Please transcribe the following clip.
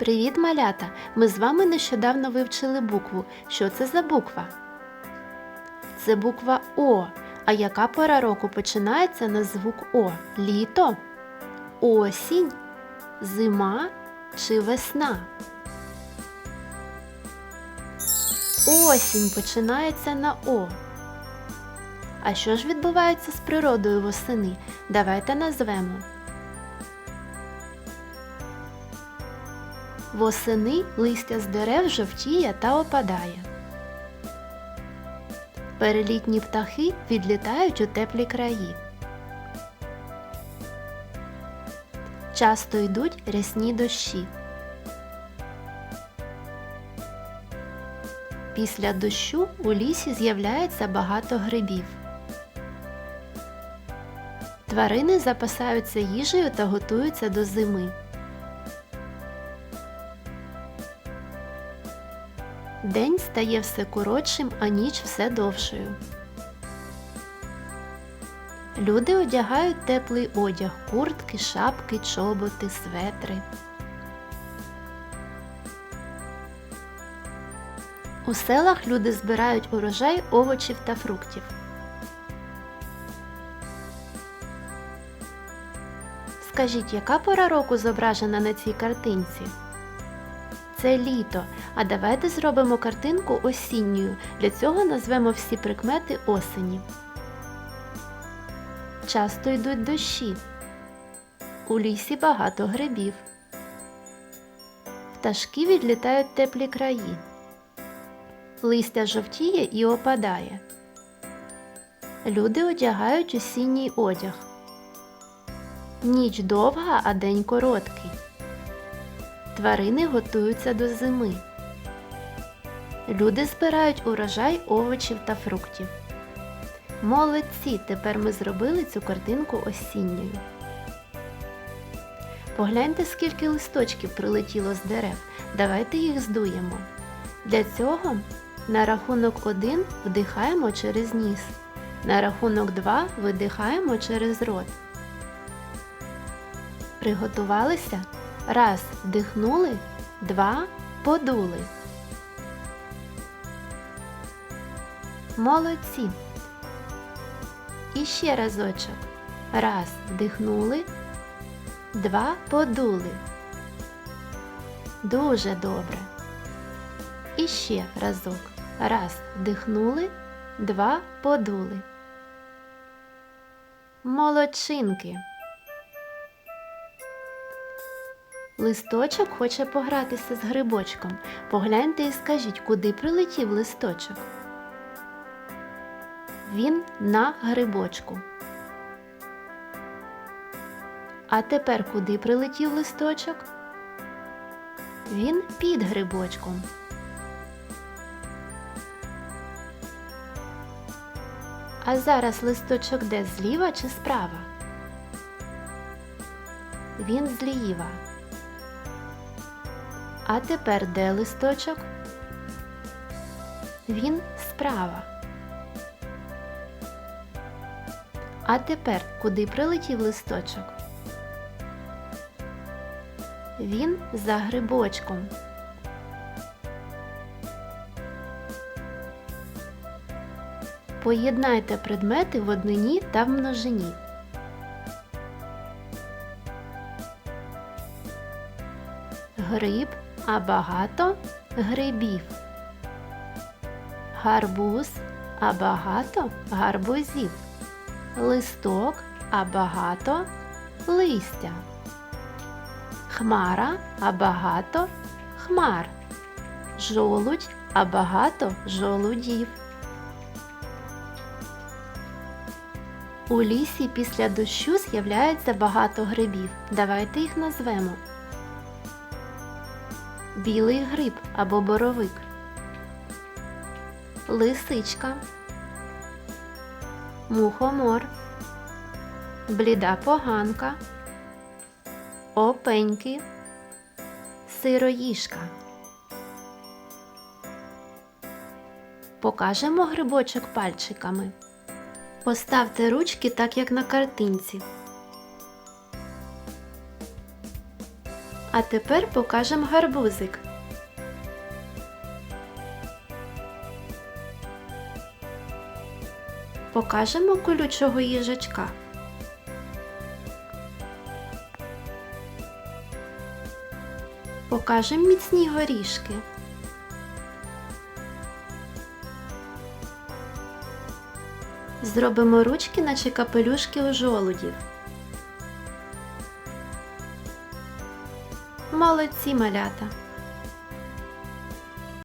Привіт, малята! Ми з вами нещодавно вивчили букву. Що це за буква? Це буква О. А яка пора року починається на звук О? Літо? Осінь? Зима чи весна? Осінь починається на О. А що ж відбувається з природою восени? Давайте назвемо. Восени листя з дерев жовтіє та опадає. Перелітні птахи відлітають у теплі краї. Часто йдуть рясні дощі. Після дощу у лісі з'являється багато грибів. Тварини запасаються їжею та готуються до зими. День стає все коротшим, а ніч все довшою. Люди одягають теплий одяг, куртки, шапки, чоботи, светри. У селах люди збирають урожай овочів та фруктів. Скажіть, яка пора року зображена на цій картинці? Це літо. А давайте зробимо картинку осінньою. Для цього назвемо всі прикмети осені. Часто йдуть дощі. У лісі багато грибів. Пташки відлітають теплі краї. Листя жовтіє і опадає. Люди одягають осінній одяг. Ніч довга, а день короткий. Тварини готуються до зими. Люди збирають урожай овочів та фруктів. Молодці! Тепер ми зробили цю картинку осінньою. Погляньте, скільки листочків прилетіло з дерев. Давайте їх здуємо. Для цього на рахунок 1 вдихаємо через ніс. На рахунок 2 видихаємо через рот. Приготувалися? Раз вдихнули, два подули. Молодці. І ще разочок. Раз вдихнули, два подули. Дуже добре. І ще разок. Раз вдихнули, два подули. Молодчинки. Листочок хоче погратися з грибочком. Погляньте і скажіть, куди прилетів листочок. Він на грибочку. А тепер куди прилетів листочок? Він під грибочком. А зараз листочок де зліва чи справа? Він зліва. А тепер де листочок? Він справа. А тепер куди прилетів листочок? Він за грибочком. Поєднайте предмети в однині та в множині. Гриб, а багато грибів. Гарбуз, а багато гарбузів. Листок, а багато листя. Хмара, а багато хмар. Жолудь, а багато жолудів. У лісі після дощу з'являється багато грибів. Давайте їх назвемо. Білий гриб або боровик. Лисичка. Мухомор. Бліда поганка. Опеньки. Сироїшка. Покажемо грибочок пальчиками. Поставте ручки так, як на картинці. А тепер покажемо гарбузик. Покажемо колючого їжачка. Покажемо міцні горішки. Зробимо ручки, наче капелюшки у жолудів. Молодці малята!